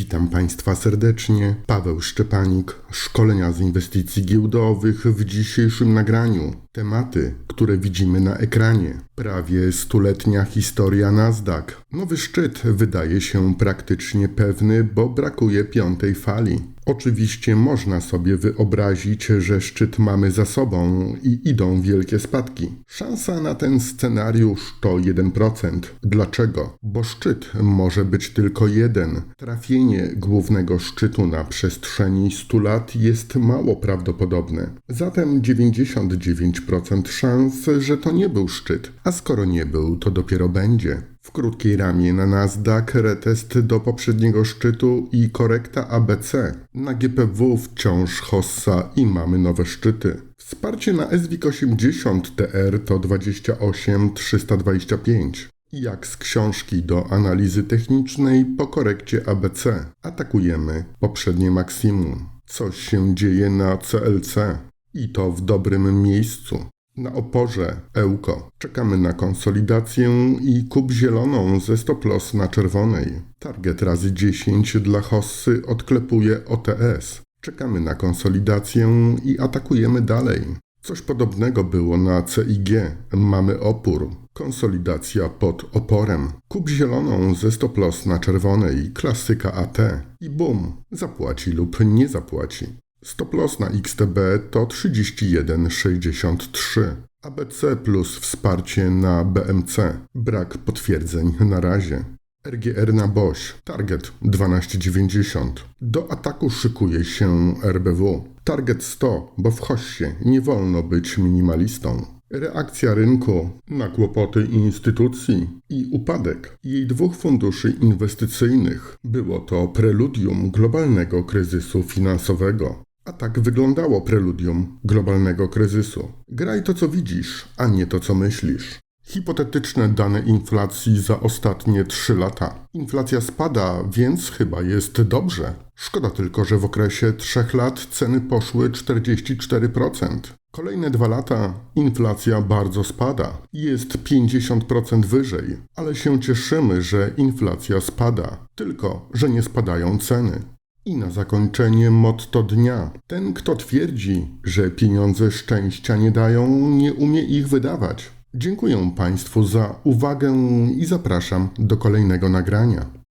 Witam Państwa serdecznie. Paweł Szczepanik, szkolenia z inwestycji giełdowych w dzisiejszym nagraniu. Tematy, które widzimy na ekranie. Prawie stuletnia historia Nasdaq. Nowy szczyt wydaje się praktycznie pewny, bo brakuje piątej fali. Oczywiście można sobie wyobrazić, że szczyt mamy za sobą i idą wielkie spadki. Szansa na ten scenariusz to 1%. Dlaczego? Bo szczyt może być tylko jeden. Trafienie głównego szczytu na przestrzeni 100 lat jest mało prawdopodobne. Zatem 99% szans, że to nie był szczyt, a skoro nie był, to dopiero będzie. W krótkiej ramie na Nasdaq retest do poprzedniego szczytu i korekta ABC. Na GPW wciąż hossa i mamy nowe szczyty. Wsparcie na SWIG 80 TR to 28325. Jak z książki do analizy technicznej po korekcie ABC. Atakujemy poprzednie maksimum. Coś się dzieje na CLC i to w dobrym miejscu. Na oporze Ełko czekamy na konsolidację i kup zieloną ze stop loss na czerwonej. Target razy 10 dla hossy odklepuje OTS. Czekamy na konsolidację i atakujemy dalej. Coś podobnego było na CIG. Mamy opór. Konsolidacja pod oporem. Kup zieloną ze stop loss na czerwonej. Klasyka AT. I bum. Zapłaci lub nie zapłaci. Stop loss na XTB to 31,63. ABC plus wsparcie na BMC. Brak potwierdzeń na razie. RGR na BOŚ. Target 12,90. Do ataku szykuje się RBW. Target 100, bo w hoście nie wolno być minimalistą. Reakcja rynku na kłopoty instytucji i upadek jej dwóch funduszy inwestycyjnych było to preludium globalnego kryzysu finansowego. A tak wyglądało preludium globalnego kryzysu. Graj to, co widzisz, a nie to, co myślisz. Hipotetyczne dane inflacji za ostatnie 3 lata. Inflacja spada, więc chyba jest dobrze. Szkoda tylko, że w okresie 3 lat ceny poszły 44%. Kolejne dwa lata inflacja bardzo spada. Jest 50% wyżej, ale się cieszymy, że inflacja spada, tylko że nie spadają ceny. I na zakończenie motto dnia. Ten, kto twierdzi, że pieniądze szczęścia nie dają, nie umie ich wydawać. Dziękuję Państwu za uwagę i zapraszam do kolejnego nagrania.